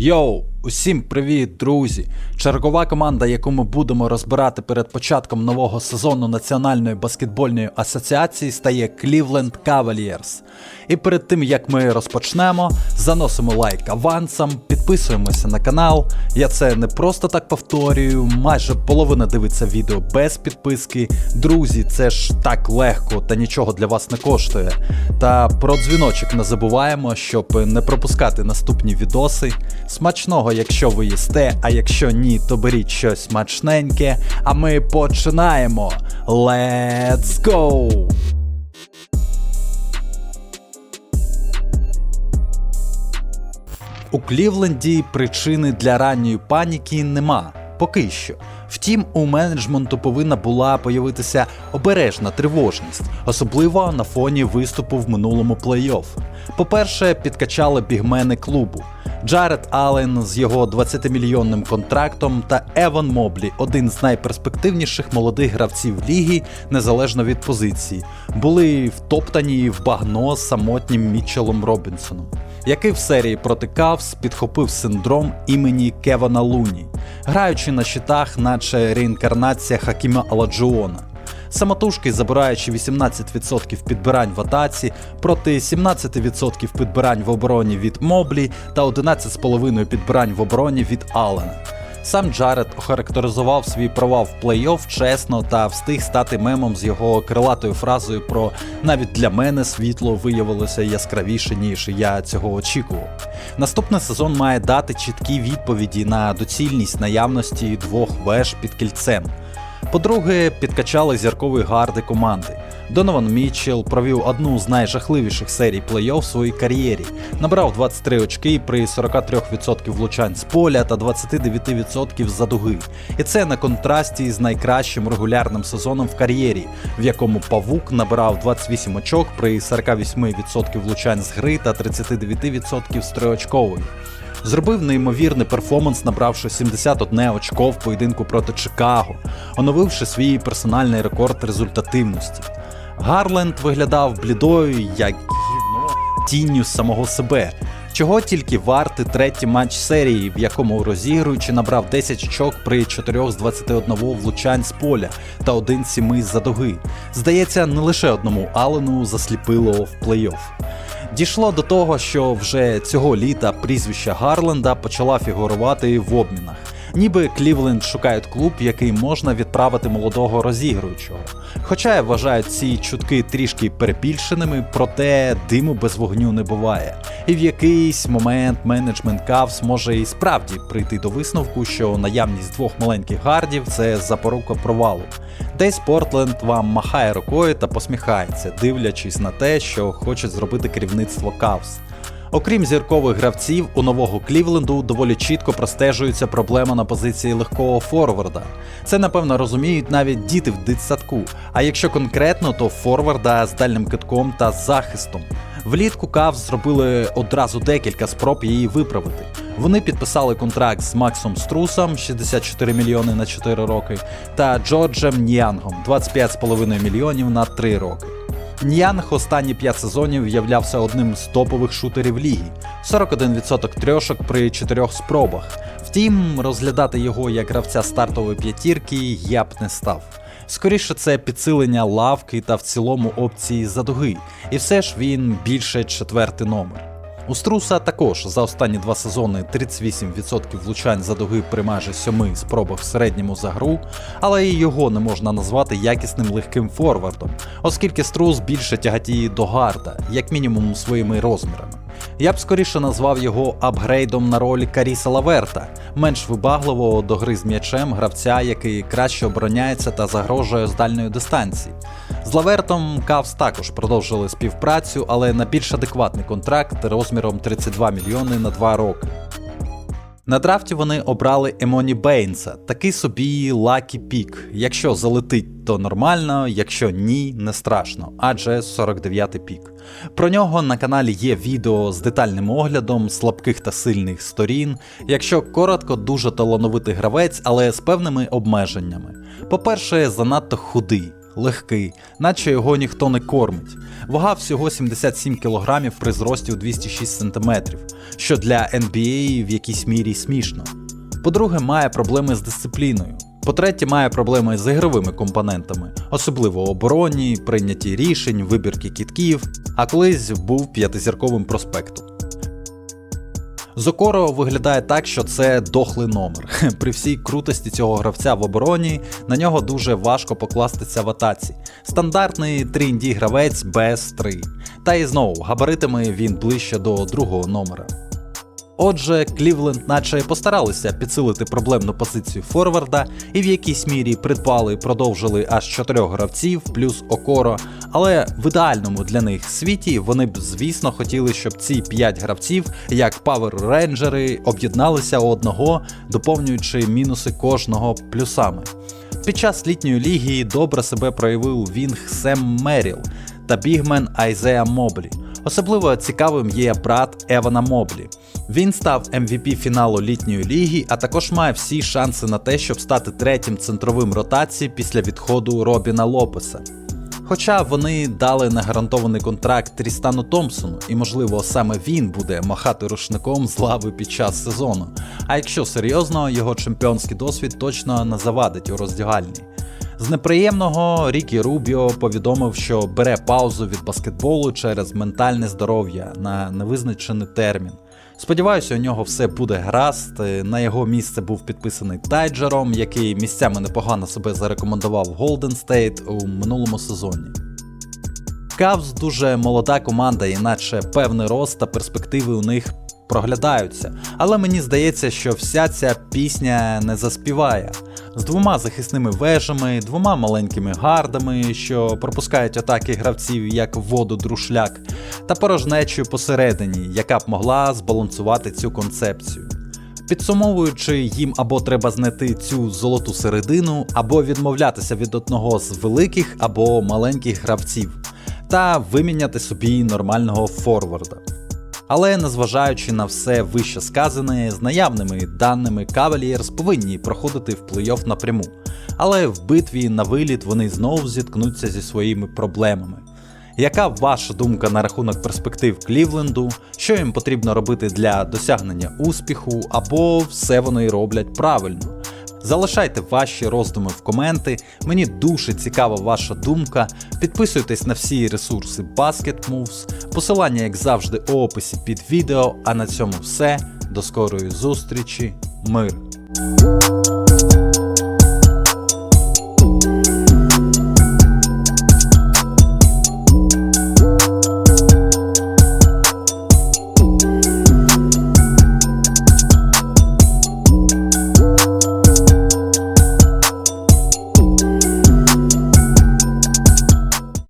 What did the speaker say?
Yo, усім привіт, друзі! Чергова команда, яку ми будемо розбирати перед початком нового сезону Національної баскетбольної асоціації, стає Cleveland Cavaliers. І перед тим як ми розпочнемо, заносимо лайк авансом, підписуємося на канал. Я це не просто так повторюю, майже половина дивиться відео без підписки. Друзі, це ж так легко та нічого для вас не коштує. Та про дзвіночок не забуваємо, щоб не пропускати наступні відоси. Смачного, якщо ви їсте, а якщо ні, то беріть щось смачненьке. А ми починаємо. Let's go! У Клівленді причини для ранньої паніки нема. Поки що. Втім, у менеджменту повинна була появитися обережна тривожність, особливо на фоні виступу в минулому плей-офф. По-перше, підкачали бігмени клубу. Джаред Аллен з його 20-мільйонним контрактом та Еван Моблі, один з найперспективніших молодих гравців ліги, незалежно від позиції, були втоптані в багно з самотнім Мітчелом Робінсоном, який в серії проти Кавс підхопив синдром імені Кевана Луні, граючи на щитах, наче реінкарнація Хакіма Аладжуона. Самотужки забираючи 18% підбирань в атаці проти 17% підбирань в обороні від Моблі та 11,5% підбирань в обороні від Аллена. Сам Джаред охарактеризував свій провал в плей-офф чесно та встиг стати мемом з його крилатою фразою про навіть для мене світло виявилося яскравіше, ніж я цього очікував. Наступний сезон має дати чіткі відповіді на доцільність наявності двох веж під кільцем. По-друге, підкачали зіркові гарди команди. Донован Мітчелл провів одну з найжахливіших серій плей-офф в своїй кар'єрі, набрав 23 очки при 43% влучань з поля та 29% з-за дуги. І це на контрасті з найкращим регулярним сезоном в кар'єрі, в якому Павук набирав 28 очок при 48% влучань з гри та 39% з триочкової. Зробив неймовірний перформанс, набравши 71 очко в поєдинку проти Чикаго, оновивши свій персональний рекорд результативності. Гарленд виглядав блідою, як тінню самого себе. Чого тільки вартий третій матч серії, в якому розігруючи набрав 10 очок при 4 з 21 влучань з поля та 1 з 7 з-за дуги. Здається, не лише одному Алену засліпило в плей-офф. Дійшло до того, що вже цього літа прізвище Гарленда почала фігурувати в обмінах. Ніби Клівленд шукають клуб, який можна відправити молодого розігруючого. Хоча я вважаю ці чутки трішки перебільшеними, проте диму без вогню не буває. І в якийсь момент менеджмент Кавс може і справді прийти до висновку, що наявність двох маленьких гардів це запорука провалу. Десь Портленд вам махає рукою та посміхається, дивлячись на те, що хоче зробити керівництво Кавс. Окрім зіркових гравців, у нового Клівленду доволі чітко простежується проблема на позиції легкого форварда. Це напевно розуміють навіть діти в дитсадку. А якщо конкретно, то форварда з дальним китком та захистом. Влітку Кавс зробили одразу декілька спроб її виправити. Вони підписали контракт з Максом Струсом 64 мільйони на 4 роки та Джорджем Ніангом 25,5 мільйонів на 3 роки. Ньянг останні 5 сезонів являвся одним з топових шутерів ліги, 41% трьошок при 4 спробах. Втім, розглядати його як гравця стартової п'ятірки я б не став. Скоріше це підсилення лавки та в цілому опції задуги, і все ж він більше четвертий номер. У Струса також за останні два сезони 38% влучань за дуги при майже 7 спробах в середньому за гру, але і його не можна назвати якісним легким форвардом, оскільки Струс більше тягатіє до гарда, як мінімум своїми розмірами. Я б скоріше назвав його апгрейдом на роль Каріса Лаверта, менш вибагливого до гри з м'ячем гравця, який краще обороняється та загрожує з дальної дистанції. З Лавертом Кавс також продовжили співпрацю, але на більш адекватний контракт розміром 32 мільйони на 2 роки. На драфті вони обрали Емоні Бейнса, такий собі лакі пік. Якщо залетить, то нормально, якщо ні, не страшно, адже 49-й пік. Про нього на каналі є відео з детальним оглядом слабких та сильних сторін. Якщо коротко, дуже талановитий гравець, але з певними обмеженнями. По-перше, занадто худий. Легкий, наче його ніхто не кормить. Вага всього 77 кг при зрості у 206 см, що для NBA в якійсь мірі смішно. По-друге, має проблеми з дисципліною. По-третє, має проблеми з ігровими компонентами, особливо обороні, прийнятті рішень, вибірки кітків, а колись був п'ятизірковим проспектом. Зокоро виглядає так, що це дохлий номер. При всій крутості цього гравця в обороні на нього дуже важко покластися в атаці. Стандартний 3 гравець без 3. Та і знову габаритами він ближче до другого номера. Отже, Клівленд наче постаралися підсилити проблемну позицію форварда і в якійсь мірі придбали і продовжили аж чотирьох гравців плюс Окоро. Але в ідеальному для них світі вони б, звісно, хотіли, щоб ці п'ять гравців, як Power Рейнджери, об'єдналися у одного, доповнюючи мінуси кожного плюсами. Під час літньої ліги добре себе проявив Вінг Сем Меріл та бігмен Айзея Моблі. Особливо цікавим є брат Евана Моблі. Він став MVP фіналу літньої ліги, а також має всі шанси на те, щоб стати третім центровим ротації після відходу Робіна Лопеса. Хоча вони дали негарантований контракт Трістану Томпсону, і можливо саме він буде махати рушником з лави під час сезону. А якщо серйозно, його чемпіонський досвід точно не завадить у роздягальні. З неприємного Рікі Рубіо повідомив, що бере паузу від баскетболу через ментальне здоров'я на невизначений термін. Сподіваюся, у нього все буде гаразд. На його місце був підписаний Тайджером, який місцями непогано себе зарекомендував Голден State у минулому сезоні. Кавс дуже молода команда, іначе певний рост та перспективи у них проглядаються. Але мені здається, що вся ця пісня не заспіває. З двома захисними вежами, двома маленькими гардами, що пропускають атаки гравців як воду друшляк, та порожнечою посередині, яка б могла збалансувати цю концепцію. Підсумовуючи, їм або треба знайти цю золоту середину, або відмовлятися від одного з великих або маленьких гравців, та виміняти собі нормального форварда. Але незважаючи на все вище сказане, з наявними даними Cavaliers повинні проходити в плей-офф напряму. Але в битві на виліт вони знову зіткнуться зі своїми проблемами. Яка ваша думка на рахунок перспектив Клівленду? Що їм потрібно робити для досягнення успіху, або все вони роблять правильно? Залишайте ваші роздуми в коменти. Мені дуже цікава ваша думка. Підписуйтесь на всі ресурси Basket Moves. Посилання, як завжди, у описі під відео. А на цьому все. До скорої зустрічі. Мир!